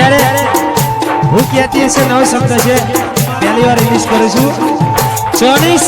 ત્યારે હું કહેતી હશે? નવો શબ્દ છે. પહેલી વાર ઇંગ્લિશ કરું છું. ચોરી